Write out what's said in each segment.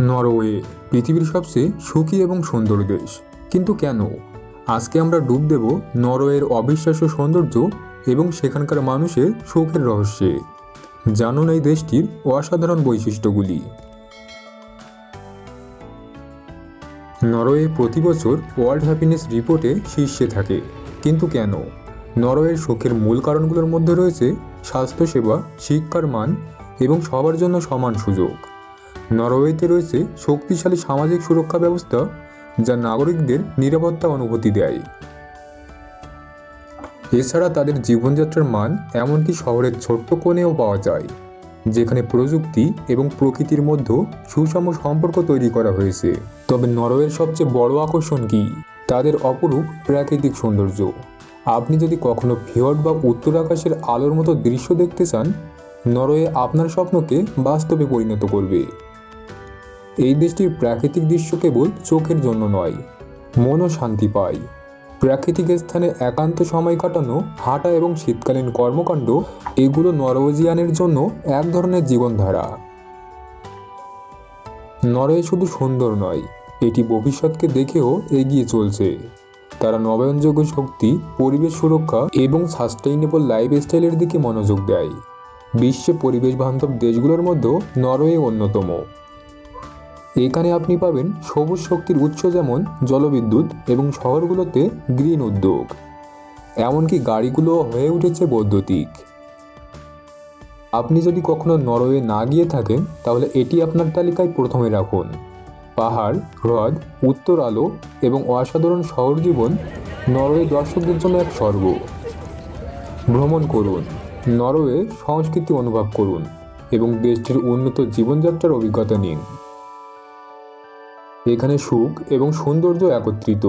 Norway, পৃথিবীর সবচেয়ে সুখী এবং সুন্দর দেশ। কিন্তু কেন? আজকে আমরা ডুব দেব নরওয়ের অবিশ্বাস্য সৌন্দর্য এবং সেখানকার মানুষের সুখের রহস্যে। জানুন এই দেশটির অসাধারণ বৈশিষ্ট্যগুলি। নরওয়ে প্রতি বছর ওয়ার্ল্ড হ্যাপিনেস রিপোর্টে শীর্ষে থাকে। কিন্তু কেন? নরওয়ের সুখের মূল কারণগুলোর মধ্যে রয়েছে স্বাস্থ্যসেবা, শিক্ষার মান এবং সবার জন্য সমান সুযোগ। নরওয়েতে রয়েছে শক্তিশালী সামাজিক সুরক্ষা ব্যবস্থা যা নাগরিকদের নিরাপত্তা অনুভূতি দেয়। এছাড়া তাদের জীবনযাত্রার মান এমনকি শহরের ছোট্ট কোণেও পাওয়া যায়, যেখানে প্রযুক্তি এবং প্রকৃতির মধ্যে সুষম সম্পর্ক তৈরি করা হয়েছে। তবে নরওয়ের সবচেয়ে বড় আকর্ষণ কি? তাদের অপরূপ প্রাকৃতিক সৌন্দর্য। আপনি যদি কখনো ফিয়র্ড বা উত্তর আকাশের আলোর মতো দৃশ্য দেখতে চান, নরওয়ে আপনার স্বপ্নকে বাস্তবে পরিণত করবে। এই দেশটির প্রাকৃতিক দৃশ্য কেবল চোখের জন্য নয়, মনও শান্তি পায়। প্রাকৃতিক স্থানে একান্ত সময় কাটানো, হাঁটা এবং শীতকালীন কর্মকাণ্ড, এগুলো নরওয়েজিয়ানের জন্য এক ধরনের জীবনধারা। নরওয়ে শুধু সুন্দর নয়, এটি ভবিষ্যৎকে দেখেও এগিয়ে চলছে। তারা নবায়নযোগ্য শক্তি, পরিবেশ সুরক্ষা এবং সাস্টেইনেবল লাইফস্টাইলের দিকে মনোযোগ দেয়। বিশ্বে পরিবেশ বান্ধব দেশগুলোর মধ্যে নরওয়ে অন্যতম। এখানে আপনি পাবেন সবুজ শক্তির উৎস যেমন জলবিদ্যুৎ এবং শহরগুলোতে গ্রিন উদ্যোগ। এমনকি গাড়িগুলো হয়ে উঠেছে বৈদ্যুতিক। আপনি যদি কখনো নরওয়ে না গিয়ে থাকেন, তাহলে এটি আপনার তালিকায় প্রথমে রাখুন। পাহাড়, হ্রদ, উত্তর আলো এবং অসাধারণ শহর জীবন নরওয়ে দর্শকদের জন্য এক স্বর্গ। ভ্রমণ করুন, নরওয়ে সংস্কৃতি অনুভব করুন এবং দেশটির উন্নত জীবনযাত্রার অভিজ্ঞতা নিন। এখানে সুখ এবং সৌন্দর্য একত্রিত।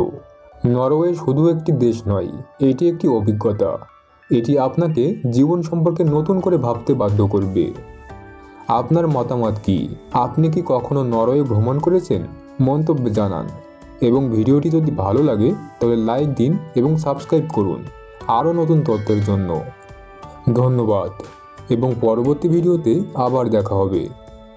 নরওয়ে শুধু একটি দেশ নয়, এটি একটি অভিজ্ঞতা। এটি আপনাকে জীবন সম্পর্কে নতুন করে ভাবতে বাধ্য করবে। আপনার মতামত কি? আপনি কি কখনো নরওয়ে ভ্রমণ করেছেন? মন্তব্য জানান। এবং ভিডিওটি যদি ভালো লাগে, তাহলে লাইক দিন এবং সাবস্ক্রাইব করুন। আরও নতুন তথ্যের জন্য। ধন্যবাদ। এবং পরবর্তী ভিডিওতে আবার দেখা হবে।